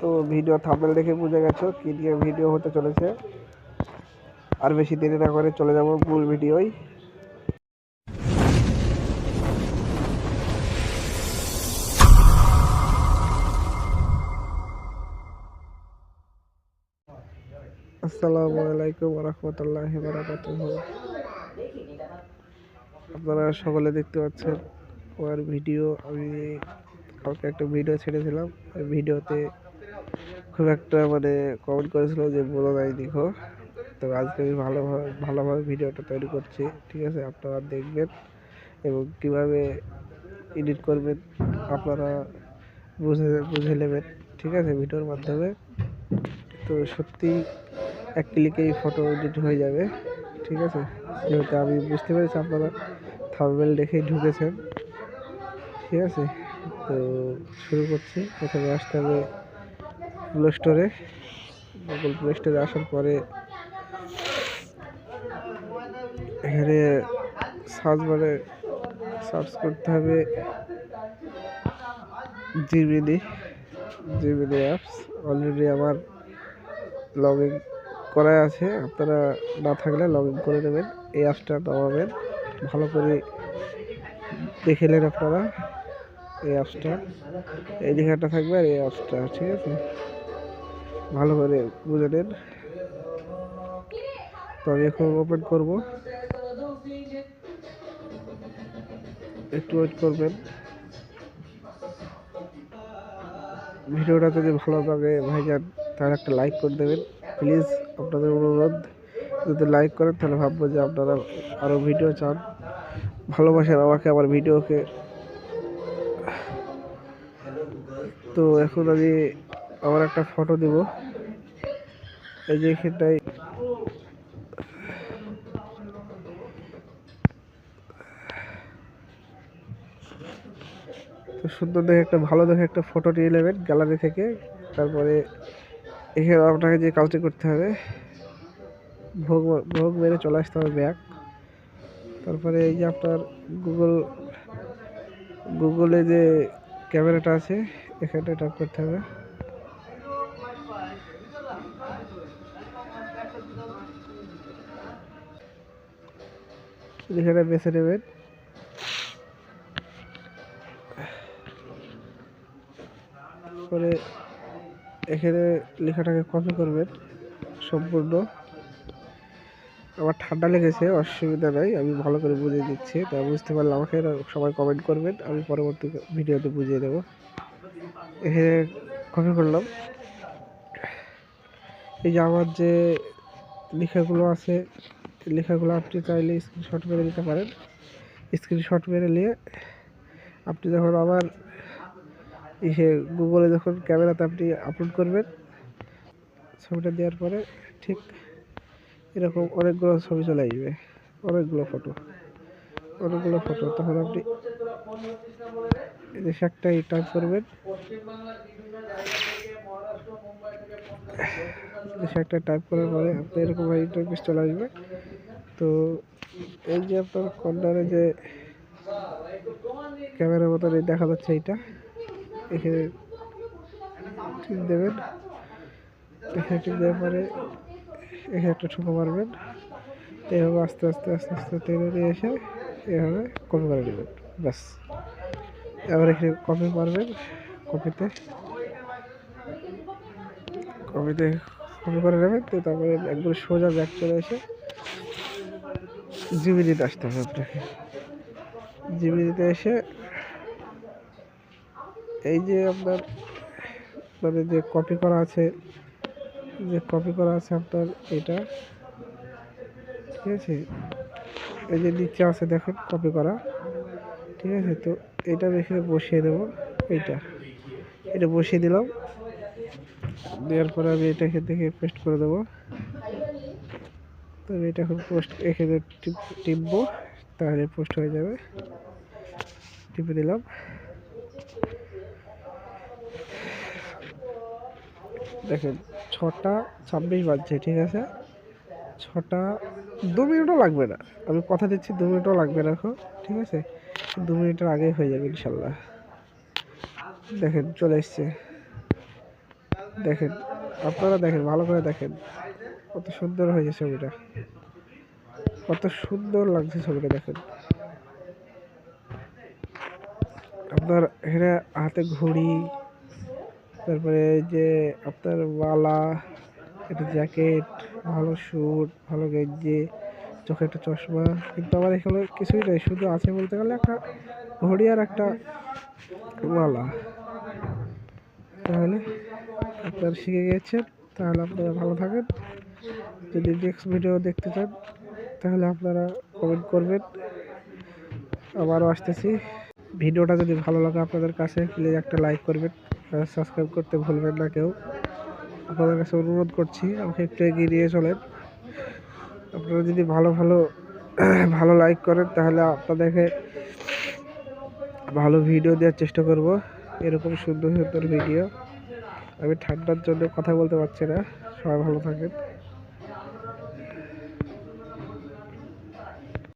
তো video thumbnail দেখে বুঝে গেছো কি দিয়ে ভিডিও হতে চলেছে। আর বেশি দেরি না করে চলে যাব মূল ভিডিওই আসসালামু আলাইকুম রহমতুল্লাহ আপনারা সকলে দেখতে পাচ্ছেন, আমার ভিডিও আমি কালকে একটা ভিডিও ছেড়েছিলাম। ওই ভিডিওতে খুব একটা মানে কমেন্ট করেছিল যে বোঝা নাই, দেখো। তো আজকে আমি ভালোভাবে ভালোভাবে ভিডিওটা তৈরি করছি, ঠিক আছে? আপনারা দেখবেন এবং কীভাবে এডিট করবেন আপনারা বুঝে বুঝে নেবেন, ঠিক আছে? ভিডিওর মাধ্যমে। তো সত্যি এক ক্লিকেই ফটো এডিট হয়ে যাবে, ঠিক আছে? যেহেতু আমি বুঝতে পেরেছি আপনারা থাম্বনেল দেখেই ঢুকেছেন, ঠিক আছে? তো শুরু করছি। প্রথমে আসতে হবে প্লে স্টোরে গুগল প্লে স্টোরে আসার পরে এখানে সার্চ বারে সার্চ করতে হবে জিবিডি জিবিডি অ্যাপস অলরেডি আমার লগ ইন করা আছে। আপনারা না থাকলে লগ ইন করে নেবেন, এই অ্যাপসটা নামাবেন ভালো করে দেখে নেন আপনারা, এই অ্যাপসটা এই লেখাটা থাকবে আর এই অ্যাপসটা ঠিক আছে? ভালো করে বুঝে নেন তো আমি এখন ওপেন করব। একটু ওয়েট করবেন। ভিডিওটা যদি ভালো লাগে ভাইজান, তাহলে একটা লাইক করে দেবেন। প্লিজ আপনাদের অনুরোধ, যদি লাইক করেন, তাহলে ভাববো যে আপনারা আরও ভিডিও চান। ভালোবাসেন আমাকে আমার ভিডিওকে তো এখন আমি আমার একটা ফটো দেব। এই যে এখানটায় তো সুন্দর দেখে একটা, ভালো দেখে একটা ফটো নিয়ে নেবেন গ্যালারি থেকে। তারপরে এখানে আপনাকে যে কাজটি করতে হবে, ভোগ ভোগ মেরে চলে আসতে হবে ব্যাগ। তারপরে এই যে আপনার গুগল গুগলে যে ক্যামেরাটা আছে এখানটা ট্যাপ করতে হবে। এখানে বেছে নেবেন। পরে এখানে লেখাটাকে কপি করবেন সম্পূর্ণ। আমার ঠান্ডা লেগেছে, অসুবিধা নাই, আমি ভালো করে বুঝিয়ে দিচ্ছি। তা বুঝতে পারলে আমাকে সবাই কমেন্ট করবেন, আমি পরবর্তী ভিডিওতে বুঝিয়ে দেবো। এখানে কপি করলাম। এই যে আমার যে লেখাগুলো আছে লেখাগুলো আপনি চাইলে স্ক্রিনশট মেরে নিতে পারেন। স্ক্রিনশট মেরে নিয়ে আপনি যখন আবার ইসে গুগলে যখন ক্যামেরাতে আপনি আপলোড করবেন, ছবিটা দেওয়ার পরে ঠিক এরকম অনেকগুলো ছবি চলে আসবে, অনেকগুলো ফটো অনেকগুলো ফটো তখন আপনি দেশে একটা টাইপ করবেন। দেশে একটা টাইপ করার পরে আপনি এরকম ইন্টারফেস চলে আসবে। তো এই যে আপনার কর্নারে যে ক্যামেরার মতন এই দেখা যাচ্ছে এইটা, এখানে ঠিক দেবেন। এখানে ঠিক দেওয়ার পরে এখানে একটা ঠুকো মারবেন। এইভাবে আস্তে আস্তে আস্তে আস্তে টেনে নিয়ে এসে এভাবে কপি করে নেবেন। ব্যাস। এবার এখানে কপি মারবেন কপিতে। কপিতে কপি করে নেবেন, তো তারপরে একবার সোজা ব্যাক চলে এসে জিবিডিতে আসতে হবে আপনাকে। জিবিডিতে এসে এই যে আপনার মানে যে কপি করা আছে, যে কপি করা আছে আপনার এটা, ঠিক আছে? এই যে নিচে আছে দেখেন কপি করা, ঠিক আছে? তো এটা আমি এখানে বসিয়ে দেবো, এইটা। এটা বসিয়ে দিলাম, দেওয়ার পরে আমি এটা এখান থেকে পেস্ট করে দেবো। তো আমি এটা এখন পোস্ট এখানে টিপ- টিপবো, তাহলে পোস্ট হয়ে যাবে। টিপে দিলাম। দেখেন, ছটা ছাব্বিশ বাজছে, ঠিক আছে? ছটা, দু মিনিটও লাগবে না। আমি কথা দিচ্ছি, দু মিনিটও লাগবে না এখন, ঠিক আছে? দু মিনিটের আগে হয়ে যাবে ইনশাল্লাহ। দেখেন, চলে এসছে। দেখেন, আপনারা দেখেন, ভালো করে দেখেন। কত সুন্দর হয়েছে ছবিটা। কত সুন্দর লাগছে ছবিটা দেখেন। আপনার এখানে হাতে ঘড়ি, তারপরে যে আপনার মালা, একটা জ্যাকেট, ভালো স্যুট ভালো গেঞ্জি, চোখে একটা চশমা। কিন্তু আমার এখানে কিছুই নেই, শুধু আছে বলতে গেলে একটা ঘড়ি আর একটা মালা। তাহলে আপনার শিখে গেছেন। তাহলে আপনারা ভালো থাকেন। যদি নেক্সট ভিডিও দেখতে চান, তাহলে আপনারা কমেন্ট করবেন। আবারও আসতেছি। ভিডিওটা যদি ভালো লাগে আপনাদের কাছে প্লিজ একটা লাইক করবেন। সাবস্ক্রাইব করতে ভুলবেন না কেউ। আপনাদের কাছে অনুরোধ করছি, আমাকে একটু এগিয়ে নিয়ে চলেন। আপনারা যদি ভালো ভালো ভালো লাইক করেন, তাহলে আপনাদেরকে ভালো ভিডিও দেওয়ার চেষ্টা করব। এরকম সুন্দর সুন্দর ভিডিও আমি ঠান্ডার জন্য কথা বলতে পারছি না। সবাই ভালো থাকেন।